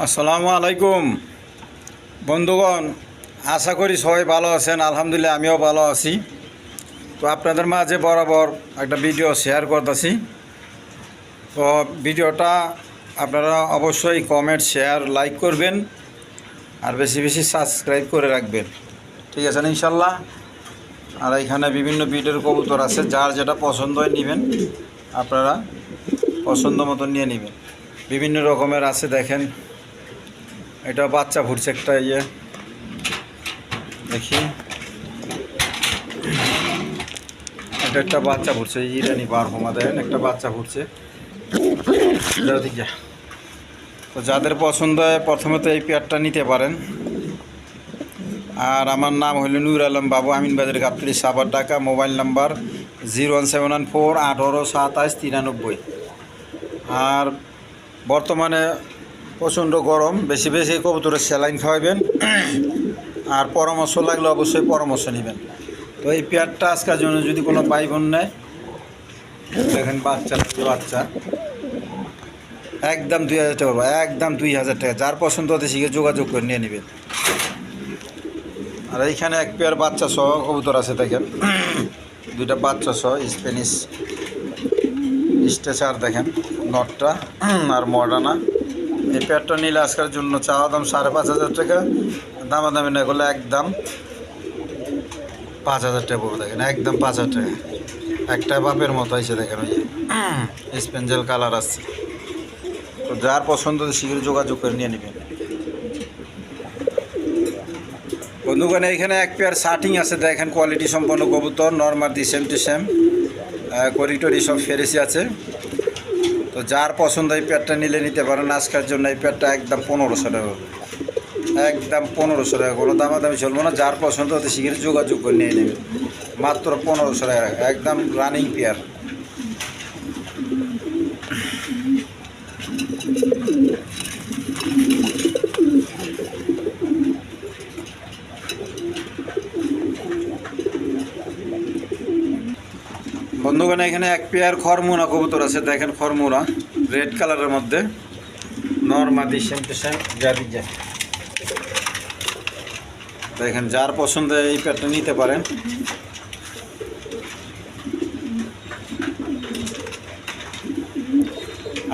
আসসালামু আলাইকুম। বন্ধুগণ, আশা করি সবাই ভালো আছেন, আলহামদুলিল্লাহ আমিও ভালো আছি। তো আপনাদের মাঝে বরাবর একটা ভিডিও শেয়ার করতেছি। তো ভিডিওটা আপনারা অবশ্যই কমেন্ট শেয়ার লাইক করবেন আর বেশি বেশি সাবস্ক্রাইব করে রাখবেন। ঠিক আছে ইনশাল্লাহ? আর এখানে বিভিন্ন ভিডিওর কবুতর আছে, যার যেটা পছন্দ হয় নেবেন, আপনারা পছন্দ মতো নিয়ে নেবেন। বিভিন্ন রকমের আছে, দেখেন। এটা বাচ্চা ফুটছে একটা ইয়ে। দেখি। এটা একটা বাচ্চা ফুটছে ইরানি বারহমা দেখেন একটা বাচ্চা এটা তো যাদের পছন্দ হয়, প্রথমে তো এই পেয়ারটা নিতে পারেন। আর আমার নাম হলো Nur Alam Babu, Amin Bazar Gabtoli Savar Dhaka. Mobile number zero one seven one four আঠারো সাতাশ তিরানব্বই। আর বর্তমানে প্রচণ্ড গরম বেশি বেশি কবুতরের স্যালাইন খাওয়াবেন আর পরামর্শ লাগলে অবশ্যই পরামর্শ নেবেন। তো এই পেয়ারটা আজকের জন্য যদি কোনো ভাই বোন নেয় দেখেন বাচ্চা বাচ্চা। একদম দুই হাজার টাকা পাবে, একদম দুই হাজার টাকা। যার পছন্দ হতে শিখে যোগাযোগ করে নিয়ে নেবেন। আর এইখানে এক পেয়ার বাচ্চা সহ কবুতর আছে দেখেন। দুইটা বাচ্চা সহ স্প্যানিশ। স্ট্রেচার দেখেন নটটা আর মডানা। এই পেয়ারটা নিলে আজকের জন্য চাওয়া দাম সাড়ে পাঁচ হাজার টাকা। দামাদামি না করলে একদম পাঁচ হাজার টাকা পড়বে দেখেন একদম পাঁচ হাজার টাকা। একটা বাপের মতো আছে দেখেন ওই যে। স্পেঞ্জেল কালার আসছে তো যার পছন্দ শীঘ্র যোগাযোগ করে নিয়ে নেবেন। বন্ধুগণ এখানে এক পেয়ার শার্টিং আছে দেখেন কোয়ালিটি সম্পন্ন কবুতর normal the same to same করিডোরি সব ফেরেসি আছে। তো যার পছন্দ এই প্যাডটা নিলে নিতে পারেন। আজকের জন্য এই প্যাডটা একদম পনেরোশো টাকা একদম পনেরোশো টাকা কোনো দামাদামি চলবো না। যার পছন্দ অতি শীঘ্রই যোগাযোগ করে নিয়ে নেবে। মাত্র পনেরোশো টাকা। একদম রানিং পেয়ার বন্ধুগণ, এখানে এক পেয়ার খরমুনা কবুতর আছে, দেখেন খরমুনা রেড কালারের মধ্যে। নর্মাদি সেম যা দেখেন, যার পছন্দ এই পেয়ারটা নিতে পারেন।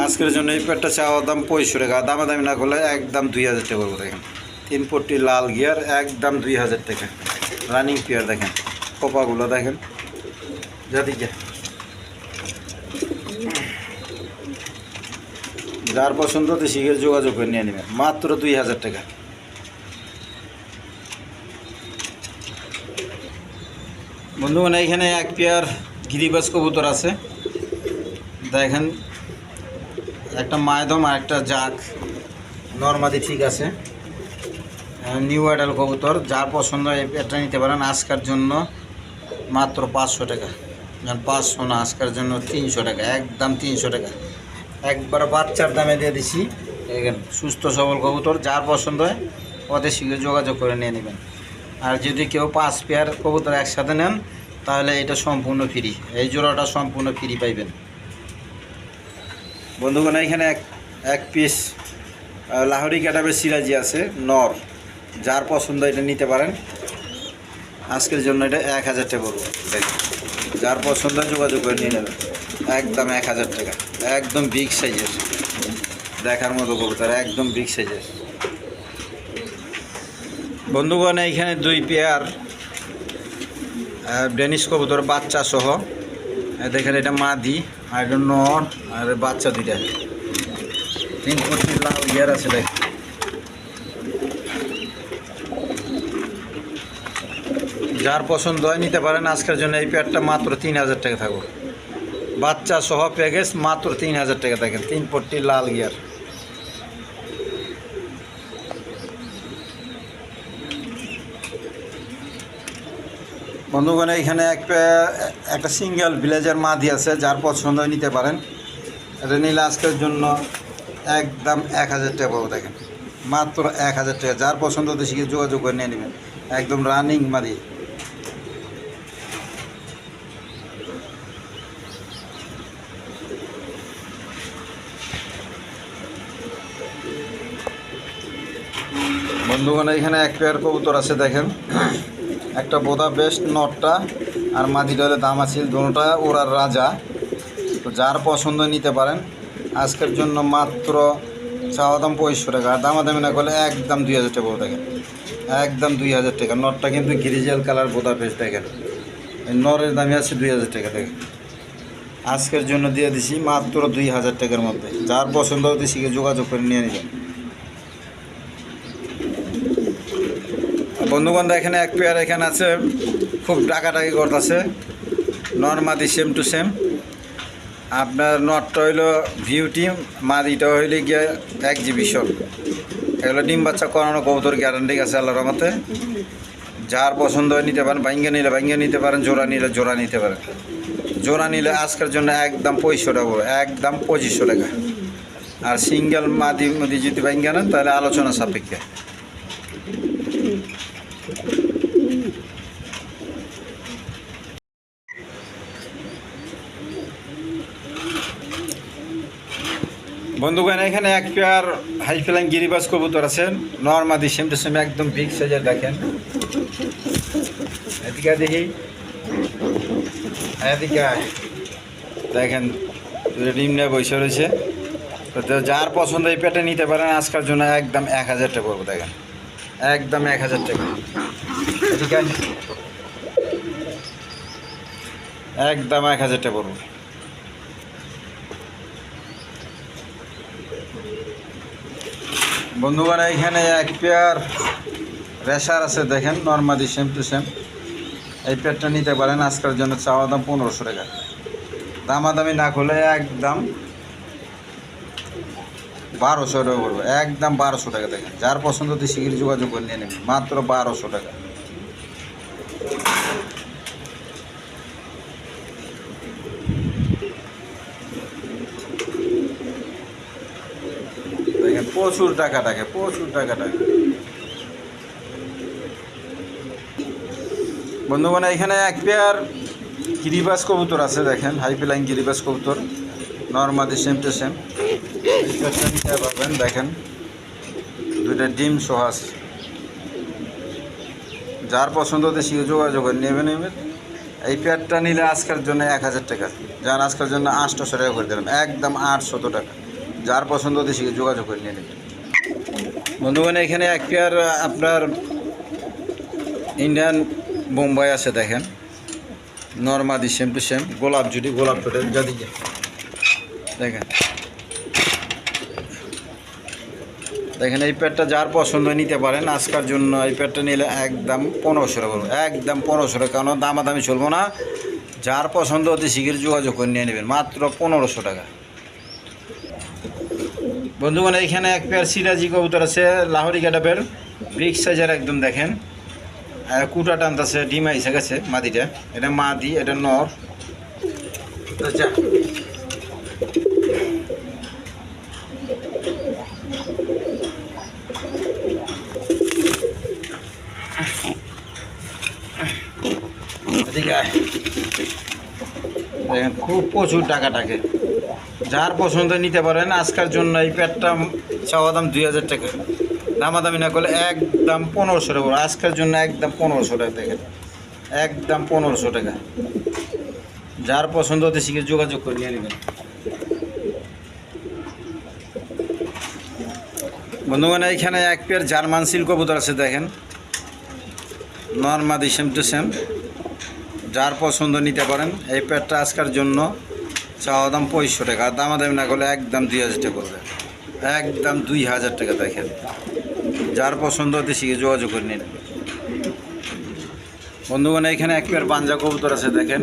আজকের জন্য এই পেয়ারটা চাওয়ার দাম পঁয়ষট্টি টাকা দামাদামি না করলে একদম দুই হাজার টাকা পড়বে দেখেন। তিন পট্টি লাল গিয়ার, একদম দুই হাজার টাকা। রানিং পেয়ার দেখেন, কোপাগুলো দেখেন। যা যার পছন্দ হতে শীঘ্র যোগাযোগ করে নিয়ে নেবেন। মাত্র দুই হাজার টাকা। বন্ধুগণ এখানে এক পেয়ার গিরিবাস কবুতর আছে। দেখেন, একটা মায়দম আর একটা জাক। নর্মাদি ঠিক আছে। নিউ আইডাল কবুতর, যার পছন্দ এই পেয়ারটা নিতে পারেন। আজকার জন্য মাত্র পাঁচশো টাকা। পাঁচশো না, আজকার জন্য তিনশো টাকা, একদম তিনশো টাকা। একবার বাচ্চার দামে দিয়ে দিছি। সুস্থ সবল কবুতর, যার পছন্দ হয় ওদের শীঘ্র যোগাযোগ করে নিয়ে নেবেন। আর যদি কেউ পাঁচ পেয়ার কবুতর একসাথে নেন, তাহলে এটা সম্পূর্ণ ফ্রি। এই জোড়াটা সম্পূর্ণ ফ্রি পাইবেন। বন্ধুগণ, এখানে এক এক পিস লাহরি ক্যাটাবের সিরাজি আছে, নর। যার পছন্দ এটা নিতে পারেন। আজকের জন্য এটা এক হাজার টাকা দেখেন যার পছন্দ যোগাযোগ করে নিয়ে নেবেন। একদম এক হাজার টাকা। একদম বিগ সাইজের দেখার মতো কবুতর, একদম বিগ সাইজের বন্ধুগণ, এইখানে দুই পেয়ার ডেনিশ কবুতর, বাচ্চা সহ। দেখেন, এটা মাদি, আর এটা নর, আর বাচ্চা দুইটা। তিন কোটি লাল ইয়ার আছে দেখ যার পছন্দ হয়, নিতে পারেন। আজকের জন্য এই পেয়ারটা মাত্র তিন হাজার টাকা থাকবে বাচ্চা সহ প্যাকেজ মাত্র তিন হাজার টাকা, দেখেন, তিন পট্টি লাল গিয়ার। বন্ধুগণ এখানে এক একটা সিঙ্গেল ভিলেজের মাদি আছে, যার পছন্দ নিতে পারেন। এটা নিলে আজকের জন্য একদম এক হাজার টাকা পাবো, দেখেন। মাত্র এক হাজার টাকা, যার পছন্দ শিখে যোগাযোগ করে নিয়ে নেবেন। একদম রানিং মাদি। বন্ধুগণ এখানে এক পেয়ার কবুতর আছে, দেখেন। একটা বোদা বেস্ট নটটা, আর হলে দাম আছে দুটোটা ওরার রাজা। তো যার পছন্দ নিতে পারেন, আজকের জন্য মাত্র চাওয়া দাম পঁয়ষট্টি টাকা, আর দামাদামি না করলে একদম দুই হাজার টাকা দেখেন। একদম দুই হাজার টাকা। নটটা কিন্তু গ্রিজেল কালার বোদা বেস্ট দেখেন। এই নরের দামই আছে দুই হাজার টাকা দেখেন। আজকের জন্য দিয়ে দিছি মাত্র দুই হাজার টাকার মধ্যে। যার পছন্দ হতে শিখে যোগাযোগ করে নিয়ে নেবেন। বন্ধুগণ এখানে এক পেয়ার এখানে আছে, খুব ডাকাটাকি করতেছে। নর মাদি সেম টু সেম আপনার নটটা হইল ভিউটি মাদিটা হইলে গিয়ে এক্সিবিশন এগুলো ডিম বাচ্চা করানো কবুতর গ্যারান্টি আছে আল্লাহর রহমতে। যার পছন্দ হয় নিতে পারেন ভাঙ্গে নিলে ভাঙ্গে নিতে পারেন, জোড়া নিলে জোড়া নিতে পারেন। জোড়া নিলে আজকের জন্য একদম পঁয়ষট্টি টাকা একদম পঁচিশশো টাকা। আর সিঙ্গেল মাদি মাদি যদি ভাঙ্গে নেন, তাহলে আলোচনা সাপেক্ষে। বন্ধুগণ, এখানে এক পেয়ার হাই ফেলাইন গিরিবাস কবুতর আছেন নর্মাদি, সেম টু সেম, একদম বিগ সাইজের দেখেন। এদিকে দেখি। এদিকে। দেখেন নিয়ে বসে রয়েছে। তো যার পছন্দ এই পেটে নিতে পারেন। আজকের জন্য একদম এক হাজার টাকা পড়ব, দেখেন। একদম এক হাজার টাকা। এদিকে আয়। একদম এক হাজার টাকা পড়ব। বন্ধুগণ এখানে এক পেয়ার রেশার আছে, দেখেন, নর্মাদি সেম টু সেম এই পেয়ারটা নিতে পারেন, আজকের জন্য চাওয়া দাম পনেরোশো টাকা। দামাদামি না খুলে একদম বারোশো টাকা করব, একদম বারোশো টাকা দেখেন। যার পছন্দ হতে শিগগির যোগাযোগ করে নিয়ে নেবেন, মাত্র বারোশো টাকা। প্রচুর টাকা টাকে, প্রচুর টাকা টাকে। বন্ধুগণ, এখানে এক পেয়ার গিরিবাস কবুতর আছে, দেখেন হাইফিলাইন গিরিবাস কবুতর। নর্মাদি সেম টু সেম দেখেন দুইটা ডিম সোহাস যার পছন্দ সে যোগাযোগ নেবে নেবে। এই পেয়ারটা নিলে আজকের জন্য এক হাজার টাকা। যার আজকের জন্য আটশোশো টাকা করে দিলাম, একদম আটশত টাকা। যার পছন্দ সে যোগাযোগ করে নিয়ে নেবেন বন্ধুগণ, এখানে এক পেয়ার আপনার ইন্ডিয়ান বোম্বাই আছে, দেখেন। নর্মাদি, সেম টু সেম, গোলাপ জুটি গোলাপ জুটের যদি দেখেন। দেখেন, এই প্যাডটা যার পছন্দ নিতে পারেন। আজকের জন্য এই প্যাডটা নিলে একদম পনেরোশো টাকা একদম পনেরোশো টাকা কারণ দামাদামি চলবো না। যার পছন্দ অতি শীঘ্র যোগাযোগ করে নিয়ে নেবেন, মাত্র পনেরোশো টাকা। বন্ধুগণ, এইখানে এক পেয়ার সিরাজি কবুতর আছে, লাহোরি গেটাপের বিগ সাইজের একদম, দেখেন। কুটা টানতেছে, ডিম আইসে গেছে, মাদিটা। এটা মাদি, এটা নর। তো যা এদিকে আয়। দেখেন, খুব প্রচুর টাকা টাকে যার পছন্দ নিতে পারেন, আজকের জন্য এই প্যাডটা চাওয়া দাম দুই হাজার টাকা। দামাদামি না করলে একদম পনেরোশো টাকা। আজকের জন্য একদম পনেরোশো টাকা দেখেন। একদম পনেরোশো টাকা। যার পছন্দ হতে শিখে যোগাযোগ করে নিয়ে নেবেন। বন্ধুগণ, এইখানে এক পেয়ার জার্মান সিল কবুতর আছে, দেখেন। নর্মাদি, সেম টু সেম। যার পছন্দ নিতে পারেন, এই প্যাডটা আজকের জন্য চাওয়া দাম পঁয়ষট্টি টাকা। আর দামাদামি না করলে একদম দুই হাজার টাকা করবে। একদম দুই হাজার টাকা দেখেন। যার পছন্দ হতে শিখে যোগাযোগ করে নিন। বন্ধুগণ, এখানে এক পেয়ার পাঞ্জা কবুতর আছে, দেখেন।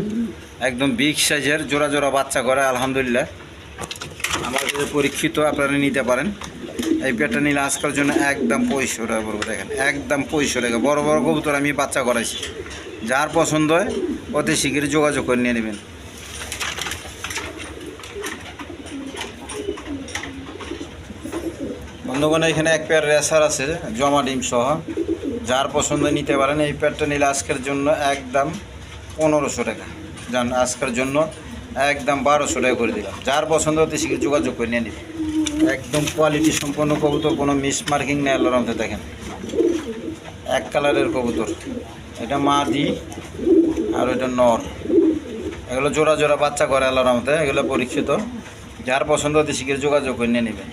একদম বিগ সাইজের, জোড়া জোড়া বাচ্চা করে, আলহামদুলিল্লাহ। আমার কাছে পরীক্ষিত, আপনারা নিতে পারেন। এই পেয়ারটা নিলে আজকের জন্য একদম পঁয়ষট্টি টাকা পড়বে, দেখেন। একদম পঁয়ষট্টি টাকা। বড় বড় কবুতর আমি বাচ্চা করাইছি। যার পছন্দ হয় অতি শীঘ্রই যোগাযোগ করে নিয়ে নেবেন। বন্ধুগণ, এখানে এক পেয়ার রেসার আছে, জমা ডিম সহ। যার পছন্দ নিতে পারেন, এই পেয়ারটা নিলে আজকের জন্য একদম পনেরোশো টাকা। যান, আজকের জন্য একদম বারোশো টাকা করে দিলাম। যার পছন্দ, অতি শীঘ্র যোগাযোগ করে নিয়ে নিন একদম কোয়ালিটি সম্পন্ন কবুতর, কোনো মিস মার্কিং নেই, আল্লাহর দেখেন। এক কালারের কবুতর। এটা মাদি আর এটা নর। এগুলো জোড়া জোড়া বাচ্চা করে আল্লাহর মতে এগুলো পরীক্ষিত। যার পছন্দ হতে শিখে যোগাযোগ করে নিয়ে নেবেন।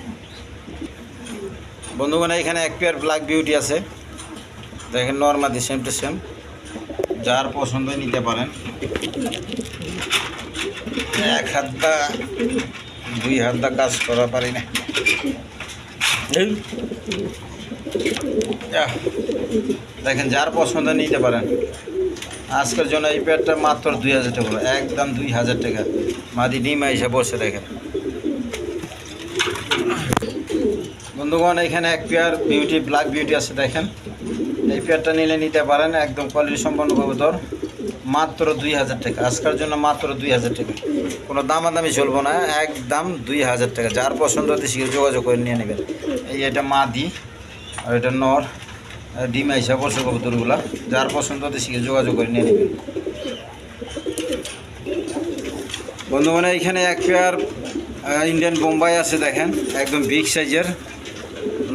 বন্ধুগণ, এখানে এক পেয়ার ব্ল্যাক বিউটি আছে। দেখেন নর্মাদি সেম টু সেম যার পছন্দ নিতে পারেন। এক হাত দা দুই হাত দা কাজ করা পারি না। দেখেন, যার পছন্দ নিতে পারেন। আজকের জন্য এই পেয়ারটা মাত্র দুই হাজার টাকা। একদম দুই হাজার টাকা। মাদি ডিম এসে বসে দেখেন। বন্ধুগণ, এখানে এক পেয়ার বিউটি ব্ল্যাক বিউটি আছে দেখেন। এই পেয়ারটা নিলে নিতে পারেন, একদম কোয়ালিটি সম্পন্ন কবুতর মাত্র দুই হাজার টাকা। আজকের জন্য মাত্র দুই হাজার টাকা। কোনো দামাদামি চলবো না, একদম দুই হাজার টাকা। যার পছন্দ হতে শিখে যোগাযোগ করে নিয়ে নেবেন। এই এটা মাদি, আর এটা নর। ডিম আইসা পড়ছে কবুতরগুলা যার পছন্দ শিখে যোগাযোগ করে নিয়ে নেবেন বন্ধু মানে এইখানে এক পেয়ার ইন্ডিয়ান বোম্বাই আছে দেখেন, একদম বিগ সাইজের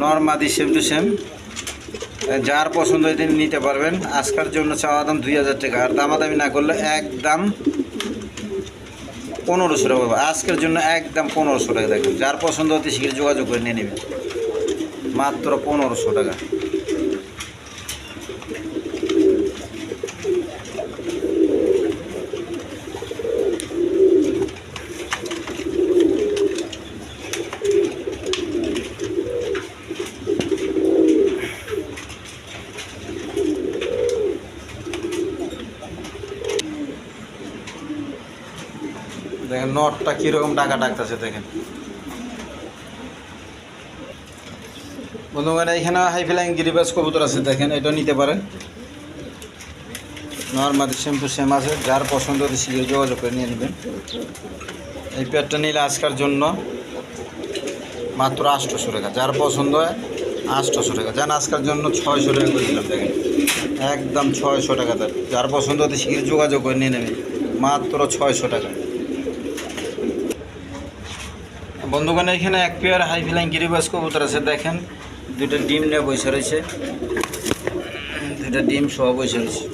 নর্মাদি সেম টু সেম যার পছন্দ তিনি নিতে পারবেন। আজকের জন্য চাওয়া দাম দুই হাজার টাকা। আর দামাদামি না করলে একদম পনেরোশো টাকা পাবে। আজকের জন্য একদম পনেরোশো টাকা দেখবেন যার পছন্দ হতে শিখে যোগাযোগ করে নিয়ে নেবেন মাত্র পনেরোশো টাকা দেখেন নটটা কীরকম টাকা ডাকতেছে দেখেন। বন্ধুগণ এখানে হাই ফ্লাইং গিরিবাস কবুতর আছে, দেখেন এটা নিতে পারেন। নর্মালি শ্যাম্পু সেম আছে, যার পছন্দ হতে শিখে যোগাযোগ করে নিয়ে নেবেন। এই পেয়ারটা নিলে আজকার জন্য মাত্র আটশোশো টাকা। যার পছন্দ হয় আটশোশো টাকা। যান আজকার জন্য ছয়শো টাকা করে দিলাম, দেখেন। একদম ছয়শো টাকা তার যার পছন্দ হতে শিখে যোগাযোগ করে নিয়ে নেবেন। মাত্র ছয়শো টাকা। বন্ধুগণ, এখানে এক পেয়ার হাই ফ্লাইং গিরিবাস কবুতর আছে, দেখেন। দুইটা ডিম নিয়ে বসে রয়েছে। দুইটা ডিম সহ বসে রয়েছে।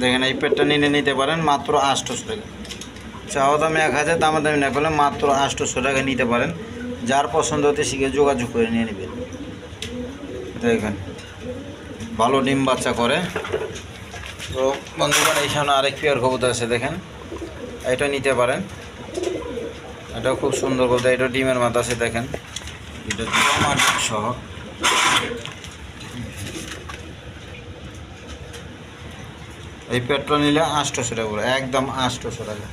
দেখেন, এই পেটটা নিয়ে নিতে পারেন, মাত্র আটশোশো টাকা। চাওয়া দামে এক হাজার, দামা দামি না করলে মাত্র আটশোশো টাকা নিতে পারেন। যার পছন্দ হতে শিখে যোগাযোগ করে নিয়ে নেবেন দেখেন, ভালো ডিম বাচ্চা করে। তো বন্ধুগণ এইখানে আরেক পেয়ার কবুতর আছে, দেখেন। এটা নিতে পারেন। এটাও খুব সুন্দর বলতে, এটা ডিমের মাথা আছে, দেখেন। এটা জমা সহ। এই পেট্রোল নিলে আটশোশো টাকা করে, একদম আটশোশো টাকা।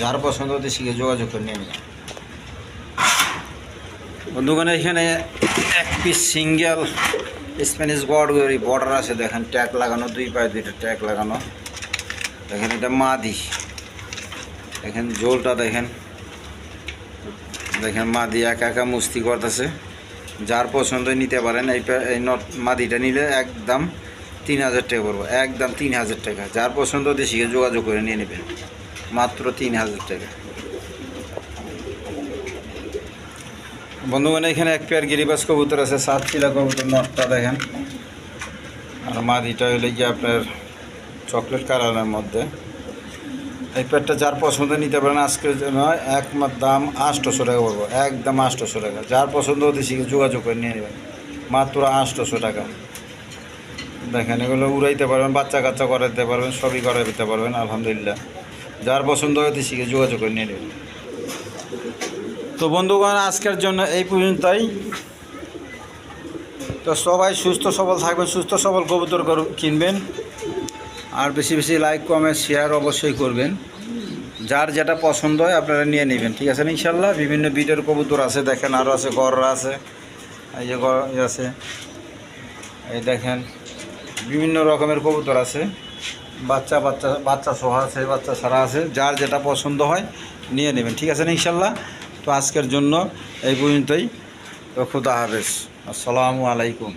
যার পছন্দ হতে শিখে যোগাযোগ করে নিয়ে নিলাম বন্ধুগণ, এখানে এক পিস সিঙ্গেল স্প্যানিশ গড়গড়ি বর্ডার আছে, দেখেন ট্যাগ লাগানো, দুই পায়ে দুইটা ট্যাগ লাগানো। দেখেন, এটা মাদি। দেখেন জোলটা দেখেন। দেখেন মাদি একা একা মুস্তি করতেছে। যার পছন্দ নিতে পারেন, এই এই নট মাদিটা নিলে একদম তিন হাজার টাকা পড়ব, একদম তিন হাজার টাকা। যার পছন্দ দেশিকে যোগাযোগ করে নিয়ে নেবেন, মাত্র তিন হাজার টাকা। বন্ধুগণ, এখানে এক পেয়ার গিরিবাস কবুতর আছে সাত চিলা কবুতর, নটটা দেখেন। আর মাদিটা হলে গিয়ে আপনার চকলেট কালারের মধ্যে। এই প্যাডটা যার পছন্দ নিতে পারেন আজকের জন্য একমাত দাম আটশোশো টাকা পড়ব একদম আটশোশো টাকা। যার পছন্দ হতে শিখে যোগাযোগ করে নিয়ে নেবেন, মাত্র আটশোশো টাকা। দেখেন, এগুলো উড়াইতে পারবেন, বাচ্চা কাচ্চা করাইতে পারবেন, সবই করাই দিতে পারবেন, আলহামদুলিল্লাহ। যার পছন্দ হতে শিখে যোগাযোগ করে নিয়ে নেবেন। তো বন্ধুগণ, আজকের জন্য এই পর্যন্তই। তো সবাই সুস্থ সবল থাকবেন, সুস্থ সবল কবুতর কিনবেন। আর বেশি বেশি লাইক কমেন্ট শেয়ার অবশ্যই করবেন। যার যেটা পছন্দ হয় আপনারা নিয়ে নেবেন, ঠিক আছে ইনশাল্লাহ? বিভিন্ন বিটের কবুতর আছে, দেখেন আরও আছে, গররা আছে, এই যে গর আছে, এই দেখেন, বিভিন্ন রকমের কবুতর আছে। বাচ্চা বাচ্চা বাচ্চা সহ আছে, বাচ্চা সারা আছে, যার যেটা পছন্দ হয় নিয়ে নেবেন, ঠিক আছে ইনশাল্লাহ? তো আজকের জন্য এই পর্যন্তই, তো খুদা হাফেজ। আসসালামু আলাইকুম।